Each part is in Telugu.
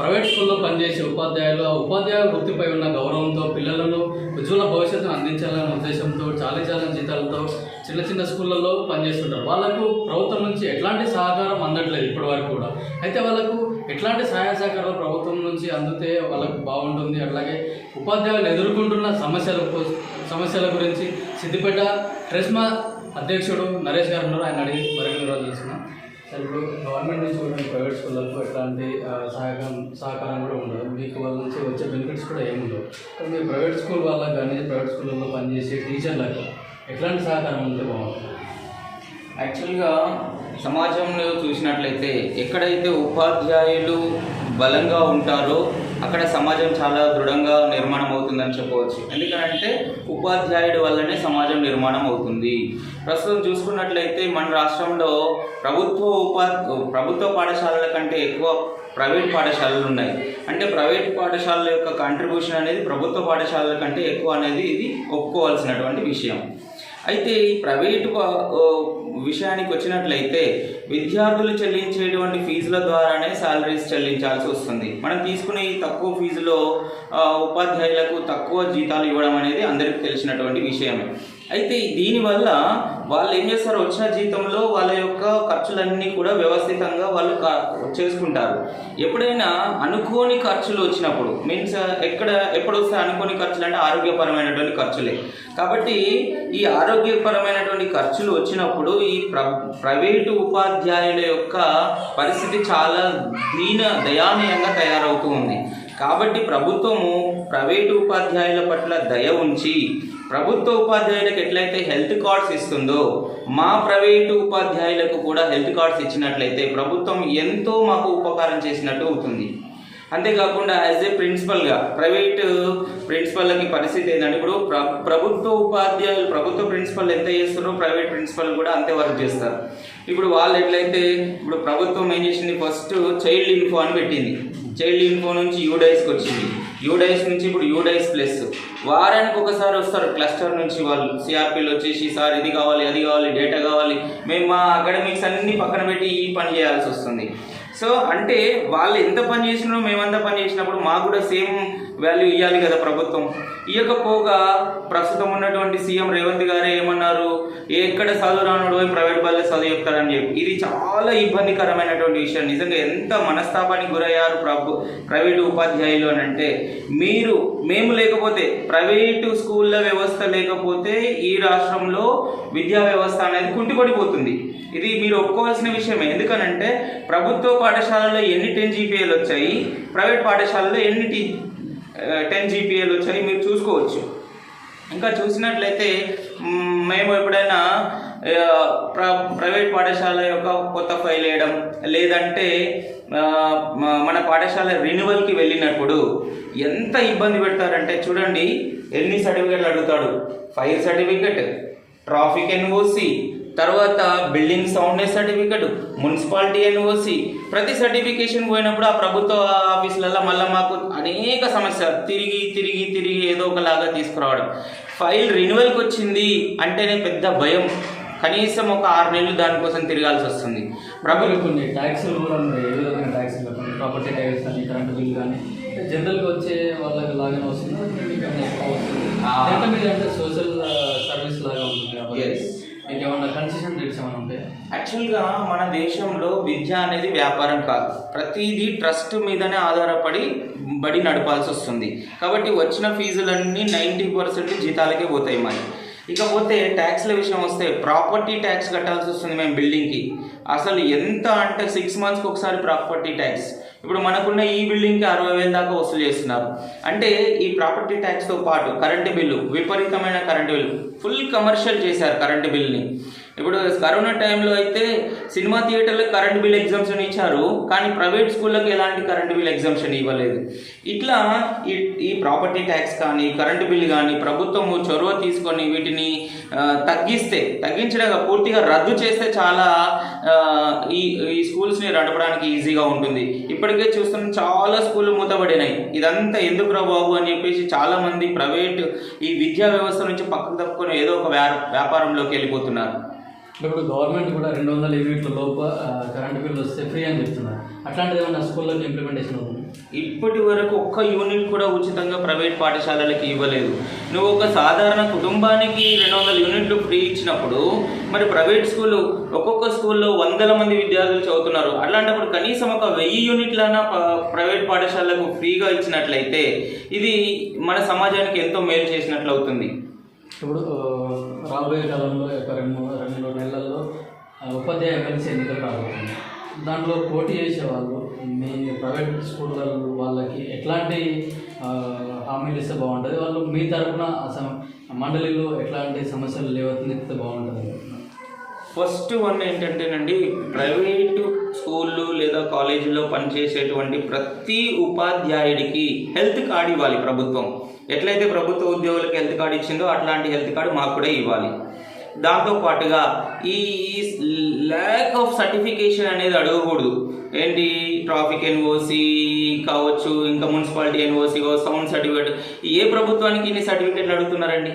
ప్రైవేట్ స్కూల్లో పనిచేసే ఉపాధ్యాయులు ఆ ఉపాధ్యాయుల వృత్తిపై ఉన్న గౌరవంతో పిల్లలను ఉజ్వల భవిష్యత్తును అందించాలనే ఉద్దేశంతో చాలా చాలా జీతాలతో చిన్న చిన్న స్కూళ్ళల్లో పనిచేస్తుంటారు. వాళ్ళకు ప్రభుత్వం నుంచి ఎట్లాంటి సహకారం అందట్లేదు ఇప్పటి వరకు కూడా. అయితే వాళ్ళకు ఎట్లాంటి సహాయ సహకారాలు ప్రభుత్వం నుంచి అందితే వాళ్ళకు బాగుంటుంది? అట్లాగే ఉపాధ్యాయులు ఎదుర్కొంటున్న సమస్యల సమస్యల గురించి సిద్దిపేట ట్రెస్మా అధ్యక్షుడు నరేష్ గారు ఉన్నారు. ఆయన అడిగి మరిన్ని రోజులు తెలుసుకున్నాం సార్ ఇప్పుడు గవర్నమెంట్ నుంచి కూడా ప్రైవేట్ స్కూళ్ళకు ఎట్లాంటి సహకారం సహకారం కూడా ఉండదు. మీకు వాళ్ళ నుంచి వచ్చే బెనిఫిట్స్ కూడా ఏముండవు కానీ మీరు ప్రైవేట్ స్కూల్ వాళ్ళకి కానీ ప్రైవేట్ స్కూళ్ళలో పనిచేసే టీచర్లకు ఎట్లాంటి సహకారం ఉంటే బాగుంటుంది? యాక్చువల్గా సమాజంలో చూసినట్లయితే ఎక్కడైతే ఉపాధ్యాయులు బలంగా ఉంటారో అక్కడ సమాజం చాలా దృఢంగా నిర్మాణం అవుతుందని చెప్పవచ్చు. ఎందుకంటే ఉపాధ్యాయుడి వల్లనే సమాజం నిర్మాణం అవుతుంది ప్రస్తుతం చూసుకున్నట్లయితే మన రాష్ట్రంలో ప్రభుత్వ ఉపా ప్రభుత్వ పాఠశాలల కంటే ఎక్కువ ప్రైవేట్ పాఠశాలలు ఉన్నాయి. అంటే ప్రైవేట్ పాఠశాలల యొక్క కాంట్రిబ్యూషన్ అనేది ప్రభుత్వ పాఠశాలల కంటే ఎక్కువ అనేది ఇది ఒప్పుకోవాల్సినటువంటి విషయం. అయితే ఈ ప్రైవేటు విషయానికి వచ్చినట్లయితే విద్యార్థులు చెల్లించేటువంటి ఫీజుల ద్వారానే శాలరీస్ చెల్లించాల్సి వస్తుంది. మనం తీసుకునే ఈ తక్కువ ఫీజులో ఉపాధ్యాయులకు తక్కువ జీతాలు ఇవ్వడం అనేది అందరికీ తెలిసినటువంటి విషయమే. అయితే దీనివల్ల వాళ్ళు ఏం చేస్తారు? వచ్చిన జీతంలో వాళ్ళ యొక్క ఖర్చులన్నీ కూడా వ్యవస్థితంగా వాళ్ళు కా- చేసుకుంటారు. ఎప్పుడైనా అనుకోని ఖర్చులు వచ్చినప్పుడు మీన్స్ ఎక్కడ ఎప్పుడు వస్తాయి అనుకోని ఖర్చులు అంటే ఆరోగ్యపరమైనటువంటి ఖర్చులే. కాబట్టి ఈ ఆరోగ్యపరమైనటువంటి ఖర్చులు వచ్చినప్పుడు ఈ ప్ర ప్రైవేటు ఉపాధ్యాయుల యొక్క పరిస్థితి చాలా దీన దయానీయంగా తయారవుతూ ఉంది. కాబట్టి ప్రభుత్వము ప్రైవేటు ఉపాధ్యాయుల పట్ల దయ ఉంచి ప్రభుత్వ ఉపాధ్యాయులకు ఎట్లయితే హెల్త్ కార్డ్స్ ఇస్తుందో మా ప్రైవేటు ఉపాధ్యాయులకు కూడా హెల్త్ కార్డ్స్ ఇచ్చినట్లయితే ప్రభుత్వం ఎంతో మాకు ఉపకారం చేసినట్టు అవుతుంది. అంతేకాకుండా యాజ్ ఏ ప్రిన్సిపల్గా ప్రైవేట్ ప్రిన్సిపల్కి పరిస్థితి ఏంటంటే ఇప్పుడు ప్ర ప్రభుత్వ ఉపాధ్యాయులు ప్రభుత్వ ప్రిన్సిపల్ ఎంత చేస్తారో ప్రైవేట్ ప్రిన్సిపల్ కూడా అంతే వర్క్ చేస్తారు. ఇప్పుడు వాళ్ళు ఎట్లయితే ఇప్పుడు ప్రభుత్వం ఏం చేసింది? ఫస్ట్ చైల్డ్ ఇన్ఫో అని పెట్టింది. చైల్డ్ ఇన్ఫో నుంచి యూడైస్కి వచ్చింది. యూడైస్ నుంచి ఇప్పుడు యూడైస్ ప్లస్. వారానికి ఒకసారి వస్తారు క్లస్టర్ నుంచి వాళ్ళు. సిఆర్పీలు వచ్చేసి సార్ ఇది కావాలి అది కావాలి డేటా కావాలి. మేము మా అకాడమిక్స్ అన్ని పక్కన పెట్టి ఈ పని చేయాల్సి వస్తుంది. సో అంటే వాళ్ళు ఎంత పని చేసినా మేమంతా పని చేసినప్పుడు మాకు కూడా సేమ్ వాల్యూ ఇవ్వాలి కదా ప్రభుత్వం. ఇవ్వకపోగా ప్రస్తుతం ఉన్నటువంటి సీఎం రేవంత్ గారే ఏమన్నారు? ఎక్కడ చదువు రానుడు ప్రైవేట్ బల్లే చదువు చెప్తారని చెప్పి. ఇది చాలా ఇబ్బందికరమైనటువంటి విషయం. నిజంగా ఎంత మనస్తాపానికి గురయ్యారు ప్రభు ప్రైవేటు ఉపాధ్యాయులు అని అంటే. మీరు మేము లేకపోతే ప్రైవేటు స్కూళ్ళ వ్యవస్థ లేకపోతే ఈ రాష్ట్రంలో విద్యా వ్యవస్థ అనేది కుంటిపడిపోతుంది. ఇది మీరు ఒప్పుకోవాల్సిన విషయమే. ఎందుకనంటే ప్రభుత్వ పాఠశాలలో ఎన్ని టెన్ జీపీఏలు వచ్చాయి? ప్రైవేట్ పాఠశాలలో ఎన్ని టీ టెన్ జీపీఏలు వచ్చాయి మీరు చూసుకోవచ్చు. ఇంకా చూసినట్లయితే మేము ఎప్పుడైనా ప్ర ప్రైవేట్ పాఠశాల యొక్క కొత్త ఫైల్ వేయడం లేదంటే మన పాఠశాల రెన్యువల్కి వెళ్ళినప్పుడు ఎంత ఇబ్బంది పెడతారంటే చూడండి ఎన్ని సర్టిఫికెట్లు అడుగుతాడు? ఫైర్ సర్టిఫికెట్ ట్రాఫిక్ ఎన్ఓసి తర్వాత building soundness certificate municipality NOC. ప్రతి సర్టిఫికేషన్ పోయినప్పుడు ఆ ప్రభుత్వ ఆఫీసులలో మళ్ళీ మాకు అనేక సమస్య తిరిగి తిరిగి తిరిగి ఏదో ఒకలాగా తీసుకురావడం. ఫైల్ రెన్యువల్కి వచ్చింది అంటేనే పెద్ద భయం. కనీసం ఒక ఆరు నెలలు దానికోసం తిరగాల్సి వస్తుంది. ప్రభుత్వం కొన్ని ట్యాక్సులు కూడా ఉన్నాయి. ఏ విధమైన ట్యాక్సులు ప్రాపర్టీ ట్యాక్స్ కానీ కరెంట్ బిల్ కానీ జనరల్గా వచ్చే వాళ్ళకి లాగానే వస్తుంది. వస్తుంది. సోషల్ సర్వీస్ లాగా ఉంటుంది కాబట్టి ఏమన్నా కన్సెషన్ రేట్స్ ఏమైనా ఉంటాయా యాక్చువల్గా మన దేశంలో విద్య అనేది వ్యాపారం కాదు. ప్రతిదీ ట్రస్ట్ మీదనే ఆధారపడి బడి నడపాల్సి వస్తుంది. కాబట్టి వచ్చిన ఫీజులన్నీ నైంటీ పర్సెంట్ జీతాలకే పోతాయి మరి. ఇకపోతే ట్యాక్స్ల విషయం వస్తే ప్రాపర్టీ ట్యాక్స్ కట్టాల్సి వస్తుంది మేము బిల్డింగ్కి. అసలు ఎంత అంటే సిక్స్ మంత్స్కి ఒకసారి ప్రాపర్టీ ట్యాక్స్. ఇప్పుడు మనకున్న ఈ బిల్డింగ్కి అరవై వేల దాకా వసూలు చేస్తున్నారు. అంటే ఈ ప్రాపర్టీ ట్యాక్స్తో పాటు కరెంటు బిల్లు విపరీతమైన కరెంటు బిల్లు ఫుల్ కమర్షియల్ చేశారు కరెంటు బిల్ని ఇప్పుడు కరోనా టైంలో అయితే సినిమా థియేటర్లకు కరెంట్ బిల్ ఎగ్జామ్షన్ ఇచ్చారు కానీ ప్రైవేట్ స్కూళ్ళకి ఎలాంటి కరెంట్ బిల్ ఎగ్జామ్షన్ ఇవ్వలేదు. ఇట్లా ఈ ఈ ప్రాపర్టీ ట్యాక్స్ కానీ కరెంటు బిల్ కానీ ప్రభుత్వము చొరవ తీసుకొని వీటిని తగ్గిస్తే తగ్గించడం పూర్తిగా రద్దు చేస్తే చాలా ఈ ఈ స్కూల్స్ని నడపడానికి ఈజీగా ఉంటుంది. ఇప్పటికే చూస్తున్న చాలా స్కూళ్ళు మూతబడినాయి. ఇదంతా ఎందుకు బాబు అని చెప్పేసి చాలామంది ప్రైవేట్ ఈ విద్యా వ్యవస్థ నుంచి పక్కకు తప్పుకొని ఏదో ఒక వ్యా వ్యాపారంలోకి వెళ్ళిపోతున్నారు. ఇప్పుడు గవర్నమెంట్ కూడా రెండు వందల యూనిట్ల లోపు కరెంట్ బిల్లు వస్తే ఫ్రీ అని చెప్తున్నారు. అట్లాంటిది ఏమన్నా స్కూళ్ళకి ఇంప్లిమెంటేషన్ అవుతుంది ఇప్పటి వరకు ఒక్క యూనిట్ కూడా ఉచితంగా ప్రైవేట్ పాఠశాలలకి ఇవ్వలేదు. నువ్వు ఒక సాధారణ కుటుంబానికి రెండు వందల యూనిట్లు ఫ్రీ ఇచ్చినప్పుడు మరి ప్రైవేట్ స్కూల్ ఒక్కొక్క స్కూల్లో వందల మంది విద్యార్థులు చదువుతున్నారు. అలాంటప్పుడు కనీసం ఒక వెయ్యి యూనిట్లైనా ప్రైవేట్ పాఠశాలకు ఫ్రీగా ఇచ్చినట్లయితే ఇది మన సమాజానికి ఎంతో మేలు చేసినట్లు అవుతుంది ఇప్పుడు రాబోయే కాలంలో ఒక రెండు రెండు మూడు నెలల్లో ఉపాధ్యాయ ఎమ్మెల్సీ ఎన్నికలు రాబోతుంది దాంట్లో పోటీ చేసే వాళ్ళు మీ ప్రైవేట్ స్కూల్ వాళ్ళకి ఎట్లాంటి హామీలు ఇస్తే బాగుంటుంది? వాళ్ళు మీ తరఫున మండలిలో ఎట్లాంటి సమస్యలు లేవనెత్తితే బాగుంటుంది? ఫస్ట్ వన్ ఏంటంటేనండి ప్రైవేటు స్కూళ్ళు లేదా కాలేజీలో పనిచేసేటువంటి ప్రతి ఉపాధ్యాయుడికి హెల్త్ కార్డు ఇవ్వాలి ప్రభుత్వం. ఎట్లయితే ప్రభుత్వ ఉద్యోగులకు హెల్త్ కార్డు ఇచ్చిందో అట్లాంటి హెల్త్ కార్డు మాకు కూడా ఇవ్వాలి. దాంతో పాటుగా ఈ ల్యాక్ ఆఫ్ సర్టిఫికేషన్ అనేది అడగకూడదు. ఏంటి? ట్రాఫిక్ ఎన్ఓసి కావచ్చు ఇంకా మున్సిపాలిటీ ఎన్ఓసి సౌండ్ సర్టిఫికేట్ ఏ ప్రభుత్వానికి ఇన్ని సర్టిఫికేట్లు అడుగుతున్నారండి?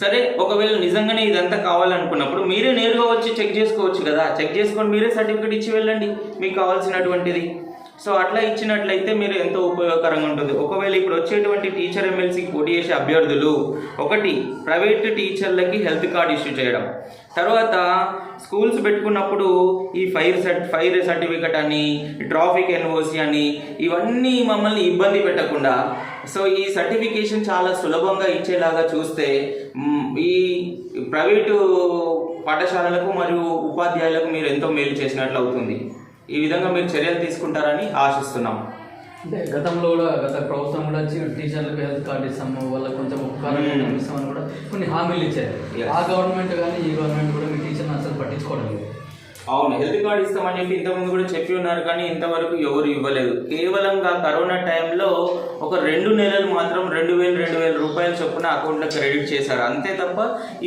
సరే ఒకవేళ నిజంగానే ఇదంతా కావాలనుకున్నప్పుడు మీరే నేరుగా వచ్చి చెక్ చేసుకోవచ్చు కదా. చెక్ చేసుకొని మీరే సర్టిఫికేట్ ఇచ్చి వెళ్ళండి. మీకు కావాల్సినటువంటిది. సో అట్లా ఇచ్చినట్లయితే మీరు ఎంతో ఉపయోగకరంగా ఉంటుంది. ఒకవేళ ఇప్పుడు వచ్చేటువంటి టీచర్ ఎమ్మెల్సీకి పోటీ చేసే అభ్యర్థులు ఒకటి ప్రైవేట్ టీచర్లకి హెల్త్ కార్డ్ ఇష్యూ చేయడం. తర్వాత స్కూల్స్ పెట్టుకున్నప్పుడు ఈ ఫైర్ సర్ట్ ఫైర్ సర్టిఫికెట్ అని ట్రాఫిక్ ఎన్ఓసి అని ఇవన్నీ మమ్మల్ని ఇబ్బంది పెట్టకుండా సో ఈ సర్టిఫికేషన్ చాలా సులభంగా ఇచ్చేలాగా చూస్తే ఈ ప్రైవేటు పాఠశాలలకు మరియు ఉపాధ్యాయులకు మీరు ఎంతో మేలు చేసినట్లు అవుతుంది. ఈ విధంగా మీరు చర్యలు తీసుకుంటారని ఆశిస్తున్నాం అంటే గతంలో కూడా గత ప్రభుత్వం కూడా వచ్చి టీచర్లకు హెల్త్ కార్డు ఇస్తాము వాళ్ళకి కొంచెం ఉపకారం Hmm. ఇస్తామని కూడా కొన్ని హామీలు ఇచ్చారు. ఆ గవర్నమెంట్ కానీ ఈ గవర్నమెంట్ కూడా మీ టీచర్ని అసలు పట్టించుకోవడం లేదు అవును హెల్త్ కార్డ్ ఇస్తామని చెప్పి ఇంతకుముందు కూడా చెప్పి ఉన్నారు కానీ ఇంతవరకు ఎవరు ఇవ్వలేదు. కేవలంగా కరోనా టైంలో ఒక రెండు నెలలు మాత్రం రెండు వేలు రెండు వేల రూపాయల చొప్పున అకౌంట్లో క్రెడిట్ చేశారు. అంతే తప్ప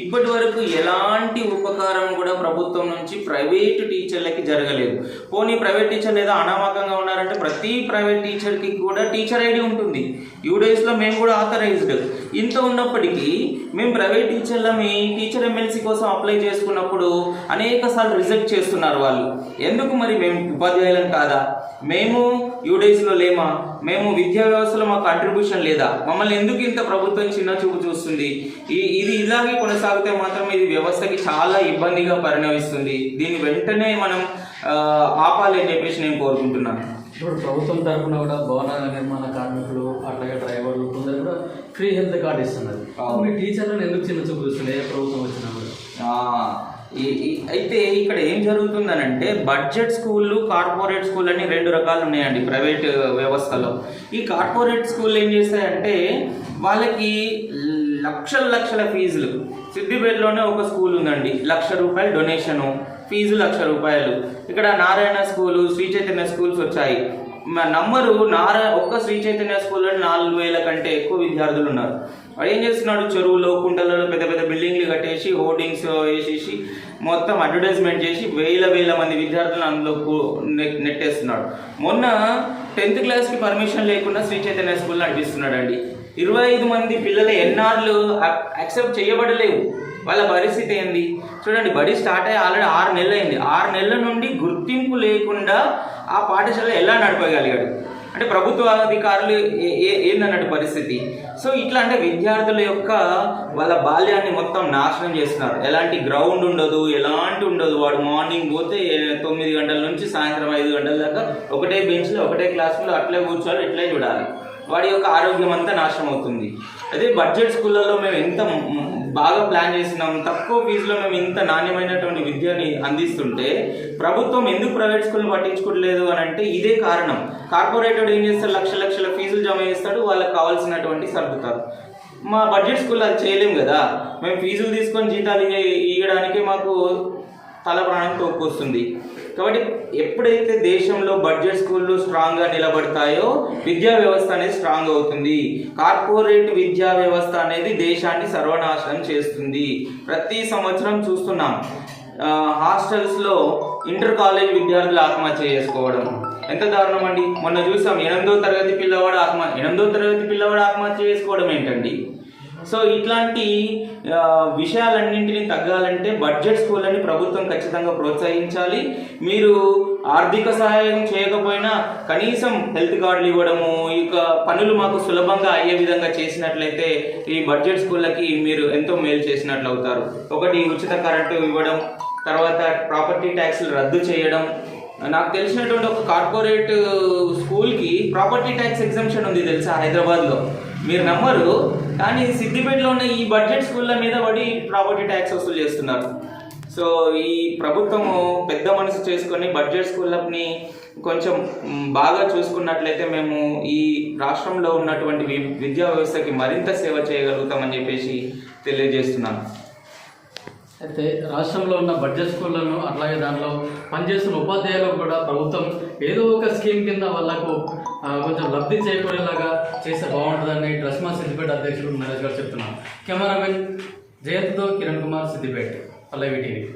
ఇప్పటి వరకు ఎలాంటి ఉపకారం కూడా ప్రభుత్వం నుంచి ప్రైవేట్ టీచర్లకి జరగలేదు. పోనీ ప్రైవేట్ టీచర్లు ఏదో అనామకంగా ఉన్నారంటే ప్రతి ప్రైవేట్ టీచర్కి కూడా టీచర్ ఐడి ఉంటుంది. యూడేస్లో మేము కూడా ఆథరైజ్డ్ ఇంత ఉన్నప్పటికీ మేము ప్రైవేట్ టీచర్ల మీ టీచర్ ఎమ్మెల్సీ కోసం అప్లై చేసుకున్నప్పుడు అనేక సార్లు రిజెక్ట్ చేస్తున్నారు వాళ్ళు. ఎందుకు మరి మేము ఉపాధ్యాయులం కాదా? మేము యూడేస్లో లేమా? మేము విద్యా వ్యవస్థలో మాకు కాంట్రిబ్యూషన్ లేదా? మమ్మల్ని ఎందుకు ఇంత ప్రభుత్వం చిన్న చూపు చూస్తుంది? ఈ ఇది ఇలాగే కొనసాగితే మాత్రం ఇది వ్యవస్థకి చాలా ఇబ్బందిగా పరిణమిస్తుంది. దీన్ని వెంటనే మనం ఆపాలి అని చెప్పేసి నేను కోరుకుంటున్నాను. ఇప్పుడు ప్రభుత్వం తరఫున కూడా భవన నిర్మాణ కార్మికులు అట్లాగే డ్రైవర్లు కొందరు కూడా ఫ్రీ హెల్త్ కార్డు ఇస్తున్నారు. మీ టీచర్లను ఎందుకు చిన్న చూపు చూస్తుంది ఏ ప్రభుత్వం వచ్చినా కూడా. అయితే ఇక్కడ ఏం జరుగుతుందనంటే బడ్జెట్ స్కూళ్ళు కార్పొరేట్ స్కూల్ అని రెండు రకాలు ఉన్నాయండి ప్రైవేట్ వ్యవస్థలో. ఈ కార్పొరేట్ స్కూల్ ఏం చేస్తాయంటే వాళ్ళకి లక్షల లక్షల ఫీజులు. సిద్దిపేటలోనే ఒక స్కూల్ ఉందండి లక్ష రూపాయలు డొనేషను. ఫీజు లక్ష రూపాయలు. ఇక్కడ నారాయణ స్కూలు శ్రీ చైతన్య స్కూల్స్ వచ్చాయి. మ- నమ్మరు నారాయణ ఒక్క శ్రీ చైతన్య స్కూల్లో నాలుగు వేల కంటే ఎక్కువ విద్యార్థులు ఉన్నారు. ఏం చేస్తున్నాడు? చెరువులో కుండలలో పెద్ద పెద్ద బిల్డింగ్లు కట్టేసి హోర్డింగ్స్ వేసేసి మొత్తం అడ్వర్టైజ్మెంట్ చేసి వేల వేల మంది విద్యార్థులను అందులో నెట్టేస్తున్నాడు. మొన్న టెన్త్ క్లాస్కి పర్మిషన్ లేకుండా శ్రీ చైతన్య స్కూల్ నడిపిస్తున్నాడు అండి ఇరవై ఐదు మంది పిల్లల ఎన్ఆర్లు యాక్సెప్ట్ చేయబడలేవు. వాళ్ళ పరిస్థితి ఏంది? చూడండి బడి స్టార్ట్ అయ్యి ఆల్రెడీ ఆరు నెలలు అయింది ఆరు నెలల నుండి గుర్తింపు లేకుండా ఆ పాఠశాల ఎలా నడపగలిగాడు? అంటే ప్రభుత్వ అధికారులు ఏ- ఏ- ఏందన్నట్టు పరిస్థితి? సో ఇట్లా అంటే విద్యార్థుల యొక్క వాళ్ళ బాల్యాన్ని మొత్తం నాశనం చేస్తున్నారు. ఎలాంటి గ్రౌండ్ ఉండదు ఎలాంటి ఉండదు. వాడు మార్నింగ్ పోతే తొమ్మిది గంటల నుంచి సాయంత్రం ఐదు గంటల దాకా ఒకటే బెంచ్లో ఒకటే క్లాస్లో అట్లే కూర్చోవాలి ఇట్లే చూడాలి. వాడి యొక్క ఆరోగ్యం అంతా నాశనం అవుతుంది. అదే బడ్జెట్ స్కూళ్ళలో మేము ఎంత బాగా ప్లాన్ చేసినాం. తక్కువ ఫీజులో మేము ఇంత నాణ్యమైనటువంటి విద్యని అందిస్తుంటే ప్రభుత్వం ఎందుకు ప్రైవేట్ స్కూల్ని పట్టించుకోవట్లేదు అని అంటే ఇదే కారణం. కార్పొరేటెడ్ ఏం చేస్తారు లక్ష లక్షల ఫీజులు జమ చేస్తాడు. వాళ్ళకి కావాల్సినటువంటి సర్దుతారు. మా బడ్జెట్ స్కూల్ అది చేయలేం కదా. మేము ఫీజులు తీసుకొని జీతాలు ఇవ్వడానికే ఇయ్యడానికే మాకు తల ప్రాణం తోక్కొస్తుంది కాబట్టి ఎప్పుడైతే దేశంలో బడ్జెట్ స్కూళ్ళు స్ట్రాంగ్గా నిలబడతాయో విద్యా వ్యవస్థ అనేది స్ట్రాంగ్ అవుతుంది. కార్పొరేట్ విద్యా వ్యవస్థ అనేది దేశాన్ని సర్వనాశనం చేస్తుంది. ప్రతి సంవత్సరం చూస్తున్నాం హాస్టల్స్లో ఇంటర్ కాలేజ్ విద్యార్థులు ఆత్మహత్య చేసుకోవడం. ఎంత దారుణం అండి? మొన్న చూసాం ఎనిమిదో తరగతి పిల్లవాడు ఆత్మ ఎనిమిదో తరగతి పిల్లవాడు ఆత్మహత్య చేసుకోవడం ఏంటండి? సో ఇట్లాంటి విషయాలన్నింటిని విషయాలన్నింటినీ తగ్గాలంటే బడ్జెట్ స్కూళ్ళని ప్రభుత్వం ఖచ్చితంగా ప్రోత్సహించాలి. మీరు ఆర్థిక సహాయం చేయకపోయినా కనీసం హెల్త్ కార్డులు ఇవ్వడము ఇక పనులు మాకు సులభంగా అయ్యే విధంగా చేసినట్లయితే ఈ బడ్జెట్ స్కూళ్ళకి మీరు ఎంతో మేలు చేసినట్లు అవుతారు ఒకటి ఉచిత కరెంటు ఇవ్వడం తర్వాత ప్రాపర్టీ ట్యాక్స్లు రద్దు చేయడం. నాకు తెలిసినటువంటి ఒక కార్పొరేట్ స్కూల్కి ప్రాపర్టీ ట్యాక్స్ ఎగ్జామ్షన్ ఉంది తెలుసా హైదరాబాద్లో? మీరు నమ్మరు? కానీ సిద్దిపేటలో ఉన్న ఈ బడ్జెట్ స్కూళ్ళ మీద పడి ప్రాపర్టీ ట్యాక్స్ వసూలు చేస్తున్నారు. సో ఈ ప్రభుత్వము పెద్ద మనసు చేసుకొని బడ్జెట్ స్కూళ్ళని కొంచెం బాగా చూసుకున్నట్లయితే మేము ఈ రాష్ట్రంలో ఉన్నటువంటి విద్యా వ్యవస్థకి మరింత సేవ చేయగలుగుతామని చెప్పేసి తెలియజేస్తున్నాను. అయితే రాష్ట్రంలో ఉన్న బడ్జెట్ స్కూళ్ళను అట్లాగే దానిలో పనిచేస్తున్న ఉపాధ్యాయులకు కూడా ప్రభుత్వం ఏదో ఒక స్కీమ్ కింద వాళ్ళకు కొంచెం లబ్ధి చేకూరేలాగా చేస్తే బాగుంటుందని డ్రస్మా సిద్దిపేట అధ్యక్షుడు నరేష్ గారు చెప్తున్నాను కెమెరామెన్ జయంత్తో కిరణ్ కుమార్ సిద్దిపేట పల్లవి టీవీ.